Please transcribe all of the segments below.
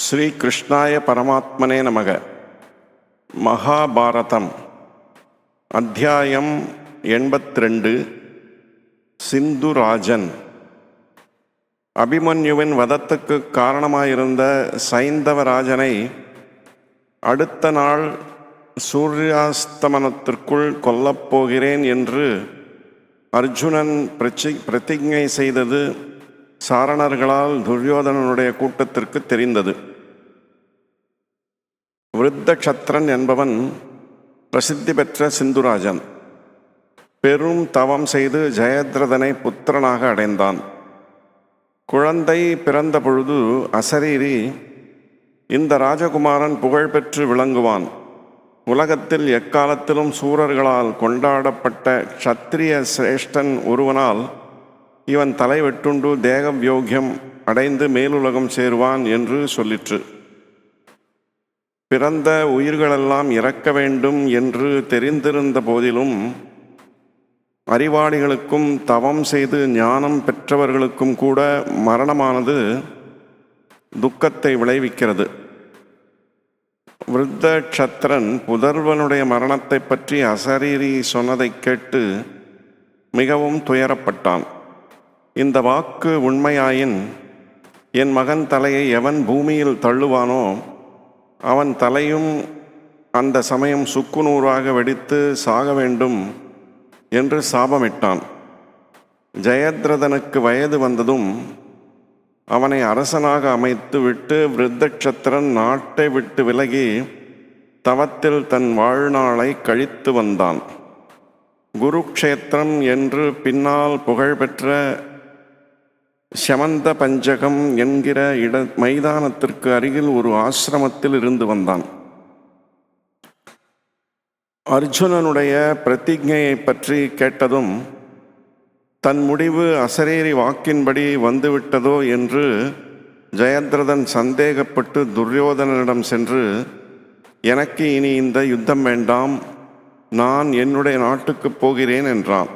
ஸ்ரீ கிருஷ்ணாய பரமாத்மனே நமக. மகாபாரதம். அத்தியாயம் எண்பத்திரெண்டு சிந்துராஜன். அபிமன்யுவின் வதத்துக்கு காரணமாயிருந்த சைந்தவராஜனை அடுத்த நாள் சூரியாஸ்தமனத்திற்குள் கொல்லப்போகிறேன் என்று அர்ஜுனன் பிரச்சி பிரதிஜை செய்தது சாரணர்களால் துரியோதனனுடைய கூட்டத்திற்கு தெரிந்தது. விருத்தக்ஷத்ரன் என்பவன் பிரசித்தி பெற்ற சிந்துராஜன். பெரும் தவம் செய்து ஜெயத்ரதனை புத்திரனாக அடைந்தான். குழந்தை பிறந்த பொழுது அசரீரி இந்த ராஜகுமாரன் புகழ்பெற்று விளங்குவான். உலகத்தில் எக்காலத்திலும் சூரர்களால் கொண்டாடப்பட்ட க்ஷத்திரிய சிரேஷ்டன் ஒருவனால் இவன் தலை வெட்டுண்டு தேக யோக்கியம் அடைந்து மேலுலகம் சேருவான் என்று சொல்லிற்று. பிறந்த உயிர்களெல்லாம் இறக்க வேண்டும் என்று தெரிந்திருந்த போதிலும் அறிவாளிகளுக்கும் தவம் செய்து ஞானம் பெற்றவர்களுக்கும் கூட மரணமானது துக்கத்தை விளைவிக்கிறது. விருத்த க்ஷத்ரன் புதர்வனுடைய மரணத்தை பற்றி அசரீரி சொன்னதைக் கேட்டு மிகவும் துயரப்பட்டான். இந்த வாக்கு உண்மையாயின் என் மகன் தலையை எவன் பூமியில் தள்ளுவானோ அவன் தலையும் அந்த சமயம் சுக்குநூறாக வெடித்து சாக வேண்டும் என்று சாபமிட்டான். ஜெயத்ரதனுக்கு வயது வந்ததும் அவனை அரசனாக அமைத்து விட்டு விருத்தக்ஷத்திரன் நாட்டை விட்டு விலகி தவத்தில் தன் வாழ்நாளை கழித்து வந்தான். குருக்ஷேத்திரம் என்று பின்னால் புகழ்பெற்ற சமந்த பஞ்சகம் என்கிற இட மைதானத்திற்கு அருகில் ஒரு ஆசிரமத்தில் இருந்து வந்தான். அர்ஜுனனுடைய பிரதிஜையை பற்றி கேட்டதும் தன் முடிவு அசரேரி வாக்கின்படி வந்துவிட்டதோ என்று ஜெயத்ரதன் சந்தேகப்பட்டு துரியோதனனிடம் சென்று எனக்கு இனி இந்த யுத்தம் வேண்டாம். நான் என்னுடைய நாட்டுக்கு போகிறேன் என்றான்.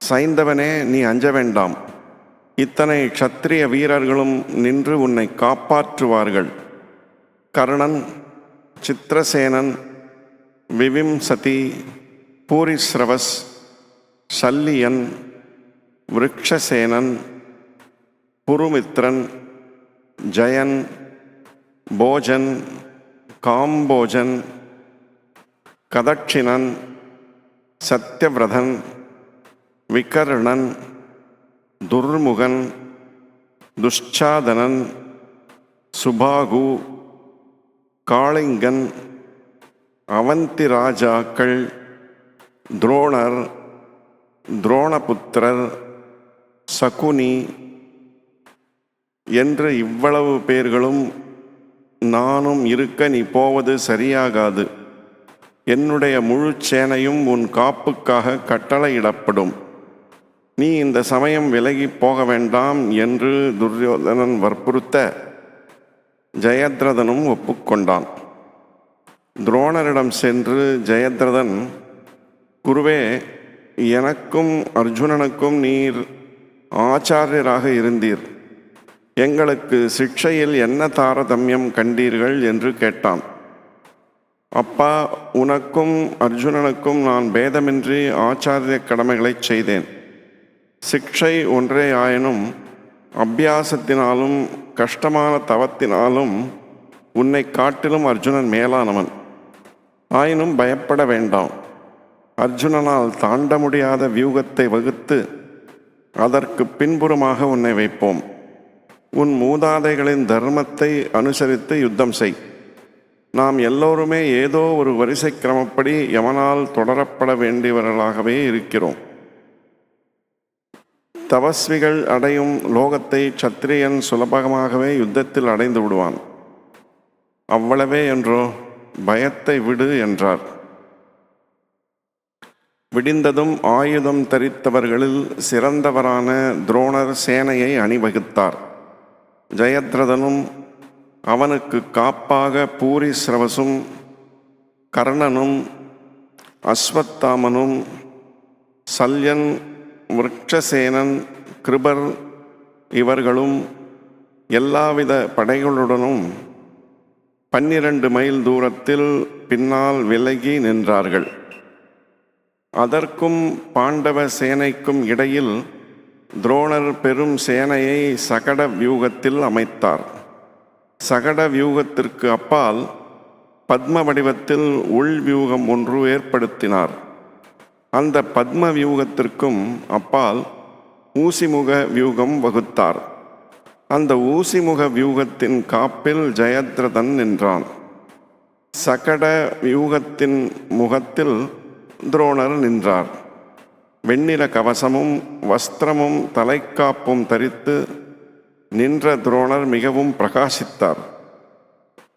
சைந்தவனே நீ அஞ்ச வேண்டாம். இத்தனை க்ஷத்திரிய வீரர்களும் நின்று உன்னை காப்பாற்றுவார்கள். கர்ணன் சித்திரசேனன் விவிம்சதி பூரிஸ்ரவஸ் சல்லியன் விருக்ஷசேனன் புருமித்ரன் ஜயன் போஜன் காம்போஜன் கதட்சிணன் சத்யவிரதன் விகர்ணன் துர்முகன் துஷ்சாதனன் சுபாகு காளிங்கன் அவந்தி ராஜாக்கள் துரோணர் துரோணபுத்திரர் சகுனி என்ற இவ்வளவு பேர்களும் நானும் இருக்க நீ போவது சரியாகாது. என்னுடைய முழு சேனையும் உன் காப்புக்காக கட்டளையிடப்படும். நீ இந்த சமயம் விலகி போக வேண்டாம் என்று துரியோதனன் வற்புறுத்த ஜெயத்ரதனும் ஒப்புக்கொண்டான். துரோணரிடம் சென்று ஜெயத்ரதன் குருவே எனக்கும் அர்ஜுனனுக்கும் நீர் ஆச்சாரியராக இருந்தீர். எங்களுக்கு சிக்ஷையில் என்ன தாரதமியம் கண்டீர்கள்? என்று கேட்டான். அப்பா உனக்கும் அர்ஜுனனுக்கும் நான் பேதமின்றி ஆச்சாரிய கடமைகளைச் செய்தேன். சிக்ஷை ஒன்றே ஆயினும் அபியாசத்தினாலும் கஷ்டமான தவத்தினாலும் உன்னை காட்டிலும் அர்ஜுனன் மேலானவன். ஆயினும் பயப்பட வேண்டாம். அர்ஜுனனால் தாண்ட முடியாத வியூகத்தை வகுத்து அதற்கு பின்புறமாக உன்னை வைப்போம். உன் மூதாதைகளின் தர்மத்தை அனுசரித்து யுத்தம் செய். நாம் எல்லோருமே ஏதோ ஒரு வரிசை கிரமப்படி எவனால் தொடரப்பட வேண்டியவர்களாகவே இருக்கிறோம். தபஸ்விகள் அடையும் லோகத்தை சத்திரியன் சுலபமாகவே யுத்தத்தில் அடைந்து விடுவான். அவ்வளவே என்றோ பயத்தை விடு என்றார். விடிந்ததும் ஆயுதம் தரித்தவர்களில் சிறந்தவரான துரோணர் சேனையை அணிவகுத்தார். ஜெயத்ரதனும் அவனுக்கு காப்பாக பூரி சிரவசும் கர்ணனும் அஸ்வத்தாமனும் சல்யன் விருட்சசேனன் கிருபர் இவர்களும் எல்லாவித படைகளுடனும் பன்னிரண்டு மைல் தூரத்தில் பின்னால் விலகி நின்றார்கள். அதற்கும் பாண்டவ சேனைக்கும் இடையில் துரோணர் பெரும் சேனையை சகட வியூகத்தில் அமைத்தார். சகட வியூகத்திற்கு அப்பால் பத்ம வடிவத்தில் உள் வியூகம் ஒன்று ஏற்படுத்தினார். அந்த பத்ம வியூகத்திற்கும் அப்பால் ஊசிமுக வியூகம் வகுத்தார். அந்த ஊசிமுக வியூகத்தின் காப்பில் ஜெயத்ரதன் நின்றான். சகட வியூகத்தின் முகத்தில் துரோணர் நின்றார். வெண்ணிற கவசமும் வஸ்திரமும் தலைக்காப்பும் தரித்து நின்ற துரோணர் மிகவும் பிரகாசித்தார்.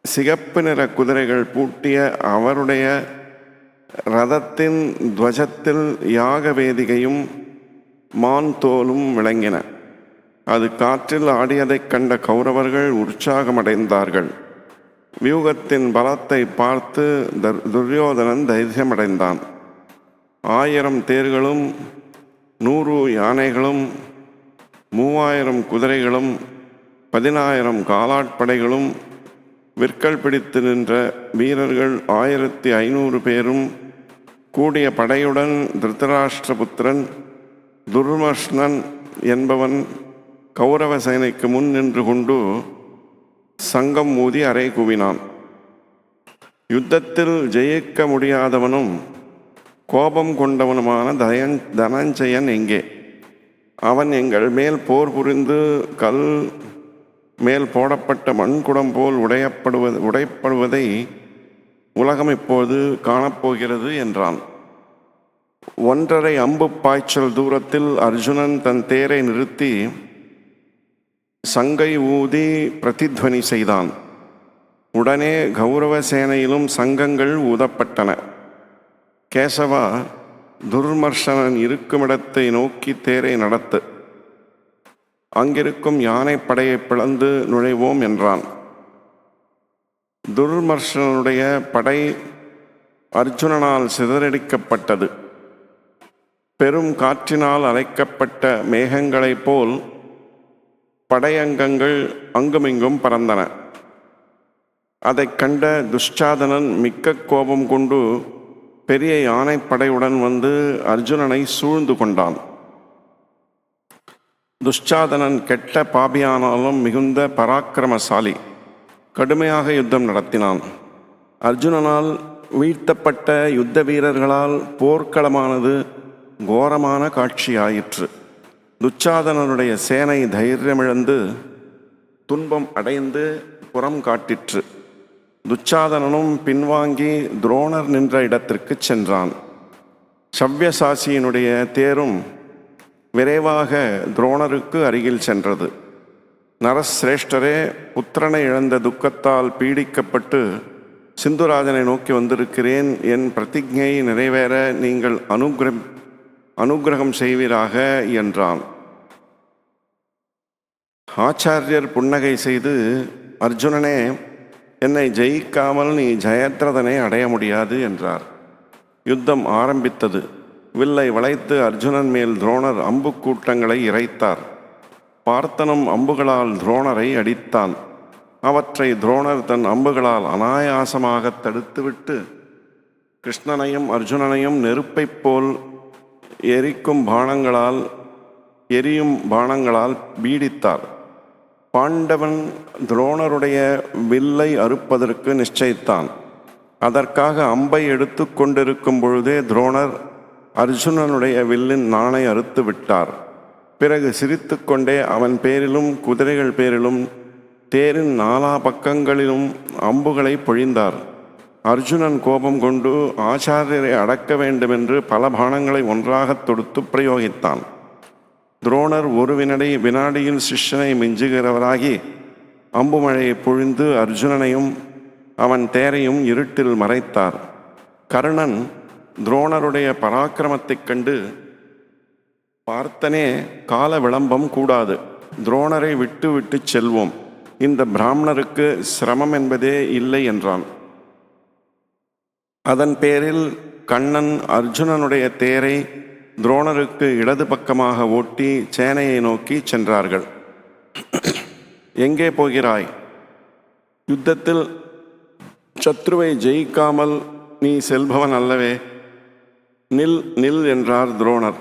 சிகப்பு நிற குதிரைகள் பூட்டிய அவருடைய ரதத்தின் துவஜத்தில் யாக வேதிகையும் மான் தோலும் விளங்கின. அது காற்றில் ஆடியதைக் கண்ட கௌரவர்கள் உற்சாகமடைந்தார்கள். வியூகத்தின் பலத்தை பார்த்து தர்- துரியோதனன் தைரியமடைந்தான். ஆயிரம் தேர்களும் நூறு யானைகளும் மூவாயிரம் குதிரைகளும் பதினாயிரம் காலாட்படைகளும் விற்கள் பிடித்து நின்ற வீரர்கள் ஆயிரத்தி ஐநூறு பேரும் கூடிய படையுடன் திருத்தராஷ்டிரபுத்திரன் துர்மஷ்ணன் என்பவன் கௌரவ சேனைக்கு முன் நின்று கொண்டு சங்கம் ஊதி அறை கூவினான். யுத்தத்தில் ஜெயிக்க முடியாதவனும் கோபம் கொண்டவனுமான தயன் தனஞ்சயன் எங்கே? அவன் எங்கள் மேல் போர் புரிந்து கல் மேல் போடப்பட்ட மண்குடம் போல் உடையப்படுவது உடைப்படுவதை உலகம் இப்போது காணப்போகிறது என்றான். ஒன்றரை அம்பு பாய்ச்சல் தூரத்தில் அர்ஜுனன் தன் தேரை நிறுத்தி சங்கை ஊதி பிரதித்வனி செய்தான். உடனே கௌரவ சேனையிலும் சங்கங்கள் ஊதப்பட்டன. கேசவா துர்மர்ஷனன் இருக்குமிடத்தை நோக்கி தேரை நடத்து. அங்கிருக்கும் யானைப்படையை பிளந்து நுழைவோம் என்றான். துர்மர்ஷனுடைய படை அர்ஜுனனால் சிதறடிக்கப்பட்டது. பெரும் காற்றினால் அலைக்கப்பட்ட மேகங்களைப் போல் படையங்கங்கள் அங்குமிங்கும் பறந்தன. அதைக் கண்ட துஷ்டாதனன் மிக்க கோபம் கொண்டு பெரிய யானைப்படையுடன் வந்து அர்ஜுனனை சூழ்ந்து கொண்டான். துஷ்டாதனன் கெட்ட பாபியானாலும் மிகுந்த பராக்கிரமசாலி. கடுமையாக யுத்தம் நடத்தினான். அர்ஜுனனால் வீழ்த்தப்பட்ட யுத்த வீரர்களால் போர்க்களமானது கோரமான காட்சியாயிற்று. துச்சாதனனுடைய சேனை தைரியமிழந்து துன்பம் அடைந்து புறம் காட்டிற்று. துச்சாதனனும் பின்வாங்கி துரோணர் நின்ற இடத்திற்கு சென்றான். சவ்யசாசியினுடைய தேரும் விரைவாக துரோணருக்கு அருகில் சென்றது. நரசிரேஷ்டரே புத்திரனை இழந்த துக்கத்தால் பீடிக்கப்பட்டு சிந்துராஜனை நோக்கி வந்திருக்கிறேன். என் பிரதிஜை நிறைவேற நீங்கள் அனுகிர அனுக்கிரகம் செய்வீராக என்றான். ஆச்சாரியர் புன்னகை செய்து அர்ஜுனனே என்னை ஜெயிக்காமல் நீ ஜெயத்ரதனை அடைய முடியாது என்றார். யுத்தம் ஆரம்பித்தது. வில்லை வளைத்து அர்ஜுனன் மேல் துரோணர் அம்பு கூட்டங்களை இறைத்தார். பார்த்தனும் அம்புகளால் துரோணரை அடித்தான். அவற்றை துரோணர் தன் அம்புகளால் அனாயாசமாக தடுத்துவிட்டு கிருஷ்ணனையும் அர்ஜுனனையும் நெருப்பைப் போல் எரிக்கும் பானங்களால் எரியும் பானங்களால் பீடித்தார். பாண்டவன் துரோணருடைய வில்லை அறுப்பதற்கு நிச்சயித்தான். அதற்காக அம்பை எடுத்து கொண்டிருக்கும் பொழுதே துரோணர் அர்ஜுனனுடைய வில்லின் நாணை அறுத்து விட்டார் பிறகு சிரித்துக்கொண்டே அவன் பேரிலும் குதிரைகள் பேரிலும் தேரின் நாலா பக்கங்களிலும் அம்புகளை பொழிந்தார். அர்ஜுனன் கோபம் கொண்டு ஆச்சாரியரை அடக்க வேண்டுமென்று பல பானங்களை ஒன்றாகத் தொடுத்து பிரயோகித்தான். துரோணர் ஒரு வினடி வினாடியில் சிஷ்யனை மிஞ்சுகிறவராகி அம்புமழையை பொழிந்து அர்ஜுனனையும் அவன் தேரையும் இருட்டில் மறைத்தார். கர்ணன் துரோணருடைய பராக்கிரமத்தைக் கண்டு பார்த்தனே கால விளம்பம் கூடாது. துரோணரை விட்டு விட்டு செல்வோம். இந்த பிராமணருக்கு சிரமம் என்பதே இல்லை என்றான். அதன் பேரில் கண்ணன் அர்ஜுனனுடைய தேரை துரோணருக்கு இடது பக்கமாக ஓட்டி சேனையை நோக்கி சென்றார்கள். எங்கே போகிறாய்? யுத்தத்தில் சத்ருவை ஜெயிக்காமல் நீ செல்பவன் அல்லவே. நில் நில் என்றார் துரோணர்.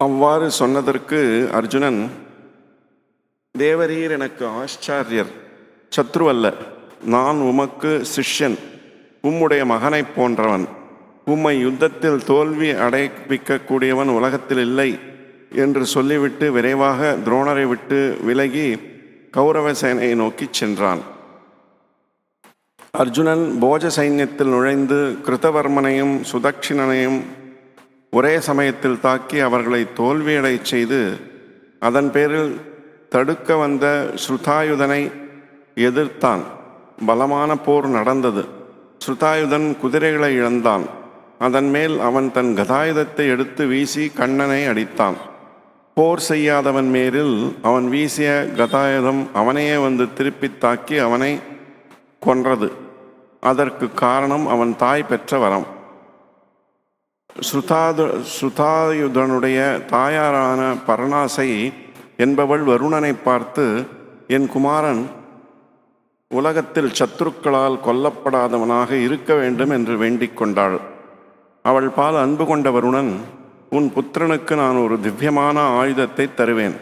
அவ்வாறு சொன்னதற்கு அர்ஜுனன் தேவரீர் எனக்கு ஆச்சாரியர் சத்ருவல்ல நான் உமக்கு சிஷ்யன் உம்முடைய மகனைப் போன்றவன். உம்மை யுத்தத்தில் தோல்வி அடைப்பிக்கக்கூடியவன் உலகத்தில் இல்லை என்று சொல்லிவிட்டு விரைவாக துரோணரை விட்டு விலகி கௌரவ சேனையை நோக்கிச் சென்றான். அர்ஜுனன் போஜ சைன்யத்தில் நுழைந்து கிருதவர்மனையும் சுதக்ஷிணனையும் ஒரே சமயத்தில் தாக்கி அவர்களை தோல்வியடைச் செய்து அதன் பேரில் தடுக்க வந்த ஸ்ருதாயுதனை எதிர்த்தான். பலமான போர் நடந்தது. ஸ்ருதாயுதன் குதிரைகளை இழந்தான். அதன் மேல் அவன் தன் கதாயுதத்தை எடுத்து வீசி கண்ணனை அடித்தான். போர் செய்யாதவன் மேலில் அவன் வீசிய கதாயுதம் அவனையே வந்து திருப்பித் தாக்கி அவனை கொன்றது. அதற்கு காரணம் அவன் தாய் பெற்ற வரம். ஸ்ருதாது ஸ்ருதாயுதனுடைய தாயாரான பரணாசை என்பவள் வருணனை பார்த்து என் குமாரன் உலகத்தில் சத்துருக்களால் கொல்லப்படாதவனாக இருக்க வேண்டும் என்று வேண்டிக் கொண்டாள். அவள் பால் அன்பு கொண்ட வருணன் உன் புத்திரனுக்கு நான் ஒரு திவ்யமான ஆயுதத்தை தருவேன்.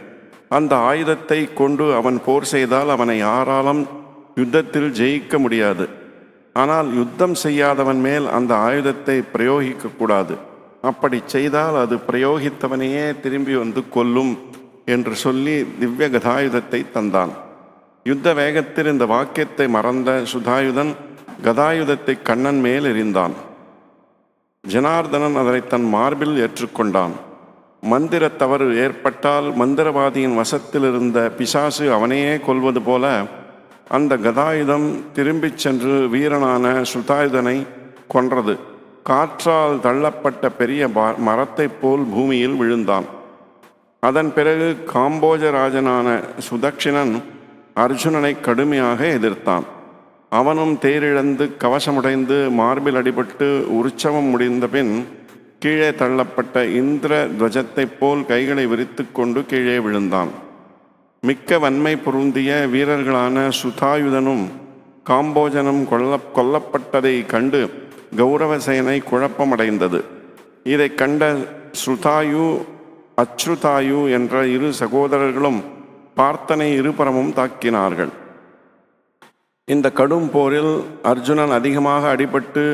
அந்த ஆயுதத்தை கொண்டு அவன் போர் செய்தால் அவனை யாராலும் யுத்தத்தில் ஜெயிக்க முடியாது. ஆனால் யுத்தம் செய்யாதவன் மேல் அந்த ஆயுதத்தை பிரயோகிக்கக்கூடாது. அப்படி செய்தால் அது பிரயோகித்தவனையே திரும்பி வந்து கொல்லும் என்று சொல்லி திவ்ய கதாயுதத்தை தந்தான். யுத்த வேகத்தில் இந்த வாக்கியத்தை மறந்த சுதாயுதன் கதாயுதத்தை கண்ணன் மேல் எறிந்தான். ஜனார்தனன் அதனை தன் மார்பில் ஏற்றுக்கொண்டான். மந்திர தவறு ஏற்பட்டால் மந்திரவாதியின் வசத்தில் இருந்த பிசாசு அவனையே கொல்வது போல அந்த கதாயுதம் திரும்பிச் சென்று வீரனான சுதாயுதனை கொன்றது. காற்றால் தள்ளப்பட்ட பெரிய மரத்தைப் போல் பூமியில் விழுந்தான். அதன் பிறகு காம்போஜராஜனான சுதக்ஷிணன் அர்ஜுனனை கடுமையாக எதிர்த்தான். அவனும் தேரிழந்து கவசமுடைந்து மார்பில் அடிபட்டு உற்சவம் முடிந்த பின் கீழே தள்ளப்பட்ட இந்திர துவஜத்தைப் போல் கைகளை விரித்து கொண்டு கீழே விழுந்தான். மிக்க வன்மை பொருந்திய வீரர்களான சுதாயுதனும் காம்போஜனும் கொல்ல கொல்லப்பட்டதை கண்டு கௌரவசேனை குழப்பமடைந்தது. இதை கண்ட ஸ்ருதாயு அச்ருதாயு என்ற இரு சகோதரர்களும் பார்த்தனை இருபுறமும் தாக்கினார்கள். இந்த கடும் போரில் அர்ஜுனன் அதிகமாக அடிபட்டு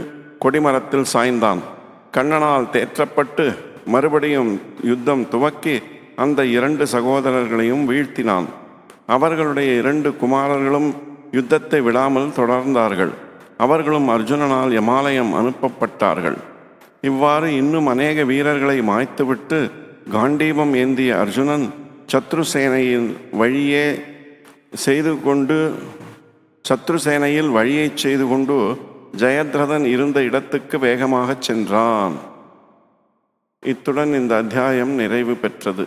கொடிமரத்தில் சாய்ந்தான். கண்ணனால் தேற்றப்பட்டு மறுபடியும் யுத்தம் துவக்கி அந்த இரண்டு சகோதரர்களையும் வீழ்த்தினான். அவர்களுடைய இரண்டு குமாரர்களும் யுத்தத்தை விடாமல் தொடர்ந்தார்கள். அவர்களும் அர்ஜுனனால் யமாலயம் அனுப்பப்பட்டார்கள். இவ்வாறு இன்னும் அநேக வீரர்களை மாய்த்துவிட்டு காண்டீபம் ஏந்திய அர்ஜுனன் சத்ருசேனையின் வழியே செய்து கொண்டு சத்ருசேனையில் வழியைச் செய்து கொண்டு ஜெயத்ரதன் இருந்த இடத்துக்கு வேகமாகச் சென்றான். இத்துடன் இந்த அத்தியாயம் நிறைவு பெற்றது.